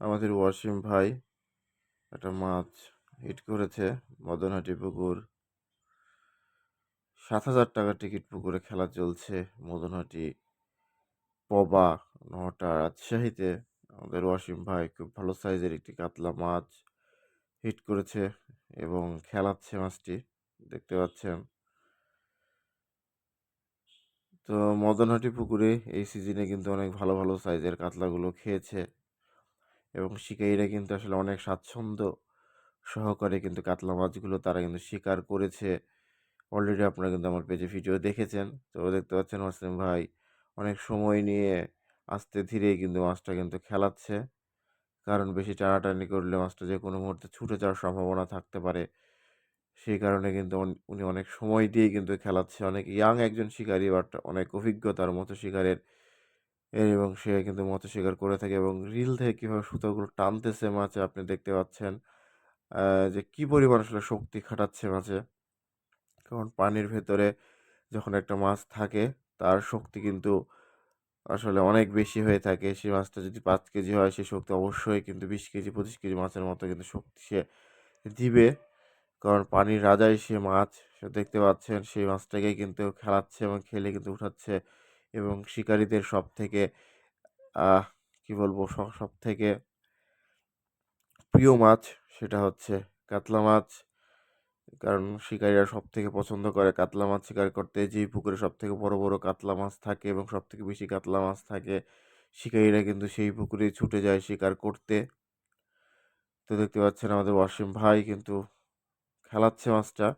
আমাদের ওয়াসিম ভাই একটা মাছ হিট করেছে, মদনহাটি পুকুর। সাত হাজার টাকার টিকিট পুকুরে খেলা চলছে মদনহাটি পবা নটা রাজশাহীতে। আমাদের ওয়াসিম ভাই খুব ভালো সাইজের একটি কাতলা মাছ হিট করেছে এবং খেলাচ্ছে মাছটি, দেখতে পাচ্ছেন। তো মদনহাটি পুকুরে এই সিজনে কিন্তু অনেক ভালো ভালো সাইজের কাতলাগুলো খেয়েছে। এবং শিকারীরা কিন্তু আসলে অনেক স্বাচ্ছন্দ্য সহকারে কিন্তু কাতলা মাছগুলো তারা কিন্তু শিকার করেছে। অলরেডি আপনারা কিন্তু আমার পেজে ভিডিও দেখেছেন। তো দেখতে পাচ্ছেন মাসলিম ভাই অনেক সময় নিয়ে আস্তে ধীরে কিন্তু মাছটা কিন্তু খেলাচ্ছে। কারণ বেশি টানাটানি করলে মাছটা যে কোনো মুহূর্তে ছুটে যাওয়ার সম্ভাবনা থাকতে পারে। সেই কারণে কিন্তু উনি অনেক সময় দিয়ে কিন্তু খেলাচ্ছে। অনেক ইয়াং একজন শিকারী বাট অনেক অভিজ্ঞতার মতো শিকারের এবং সে কিন্তু মৎস্য শিকার করে থাকে এবং রিল থেকে কীভাবে সুতোগুলো টানতেছে মাছে আপনি দেখতে পাচ্ছেন যে কি পরিমাণ আসলে শক্তি খাটাচ্ছে মাছে কারণ পানির ভেতরে যখন একটা মাছ থাকে, তার শক্তি কিন্তু আসলে অনেক বেশি হয়ে থাকে। সেই মাছটা যদি পাঁচ কেজি হয় সেই শক্তি অবশ্যই কিন্তু বিশ কেজি, পঁচিশ কেজি মাছের মতো কিন্তু শক্তি সে দিবে। কারণ পানির রাজাই সে মাছ, সে দেখতে পাচ্ছেন, সেই মাছটাকেই কিন্তু খেলাচ্ছে এবং খেলে কিন্তু উঠাচ্ছে। এবং শিকারীদের সব থেকে কী বলব সব থেকে প্রিয় মাছ সেটা হচ্ছে কাতলা মাছ। কারণ শিকারীরা সব থেকে পছন্দ করে কাতলা মাছ শিকার করতে। যেই পুকুরে সব থেকে বড় বড় কাতলা মাছ থাকে এবং সব থেকে বেশি কাতলা মাছ থাকে, শিকারীরা কিন্তু সেই পুকুরে ছুটে যায় শিকার করতে। তো দেখতে পাচ্ছেন আমাদের ওয়াসিম ভাই কিন্তু খেলাচ্ছে মাছটা।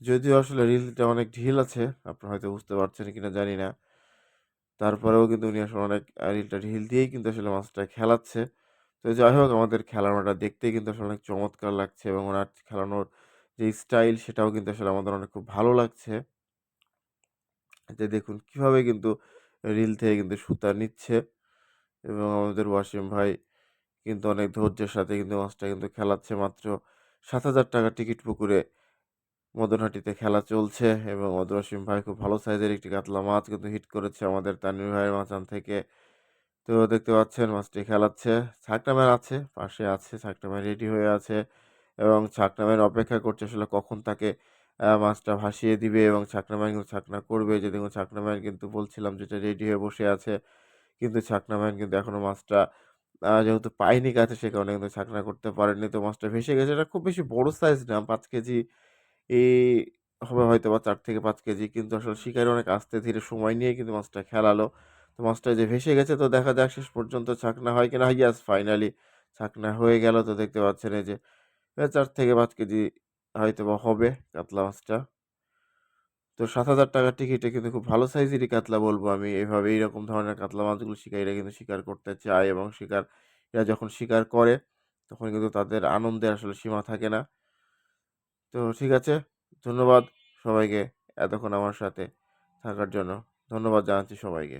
যদিও আসলে রিলটা অনেক ঢিল আছে, আপনারা হয়তো বুঝতে পারছেন কিনা জানি না। তারপরেও কিন্তু উনি আসলে অনেক রিলটা ঢিল দিয়েই কিন্তু আসলে মাছটা খেলাচ্ছে। তো যাই হোক, আমাদের খেলানোটা দেখতেই কিন্তু আসলে অনেক চমৎকার লাগছে এবং ওনার খেলানোর যে স্টাইল সেটাও কিন্তু আসলে আমাদের অনেক খুব ভালো লাগছে। যে দেখুন কীভাবে কিন্তু রিল থেকে কিন্তু সুতা নিচ্ছে এবং আমাদের ওয়াসিম ভাই কিন্তু অনেক ধৈর্যের সাথে কিন্তু মাছটা কিন্তু খেলাচ্ছে মাত্র সাত হাজার টাকা টিকিট পুকুরে। মদনহাটিতে খেলা চলছে এবং মদরসিম ভাই খুব ভালো সাইজের একটি কাতলা মাছ কিন্তু হিট করেছে আমাদের তানভীর ভাইয়ের মাচান থেকে। তো দেখতে পাচ্ছেন মাছটি খেলাচ্ছে। ছাকটাম্যান আছে, পাশে আছে ছাকটাম্যান রেডি হয়ে আছে এবং ছাকনাম্যান অপেক্ষা করছে আসলে কখন তাকে মাছটা ভাসিয়ে দিবে এবং ছাকনাম্যান কিন্তু ছাকনা করবে। যে দেখুন ছাকনাম্যান কিন্তু বলছিলাম যেটা রেডি হয়ে বসে আছে, কিন্তু ছাকনাম্যান কিন্তু এখনও মাছটা যেহেতু পায়নি কাছে, সে কারণে কিন্তু ছাকনা করতে পারেনি তো মাছটা ভেসে গেছে। এটা খুব বেশি বড় সাইজ না, পাঁচ কেজি এই হবে হয়তো বা চার থেকে পাঁচ কেজি। কিন্তু আসলে শিকারি অনেক আস্তে ধীরে সময় নিয়ে কিন্তু মাছটা খেলালো। তো মাছটা যে ভেসে গেছে তো দেখা যাক শেষ পর্যন্ত ছাকনা হয় কিনা। ইয়াস ফাইনালি ছাকনা হয়ে গেল। তো দেখতে পাচ্ছেন এই যে চার থেকে পাঁচ কেজি হয়তো বা হবে কাতলা মাছটা। তো সাত হাজার টাকার টিকিটে কিন্তু খুব ভালো সাইজেরই কাতলা বলব আমি। এইভাবে এইরকম ধরনের কাতলা মাছগুলো শিকারীরা কিন্তু শিকার করতে চায় এবং শিকার এরা যখন শিকার করে, তখন কিন্তু তাদের আনন্দে আসলে সীমা থাকে না। তো ঠিক আছে ধন্যবাদ সবাইকে এতক্ষণ আমার সাথে থাকার জন্য। ধন্যবাদ জানাচ্ছি সবাইকে।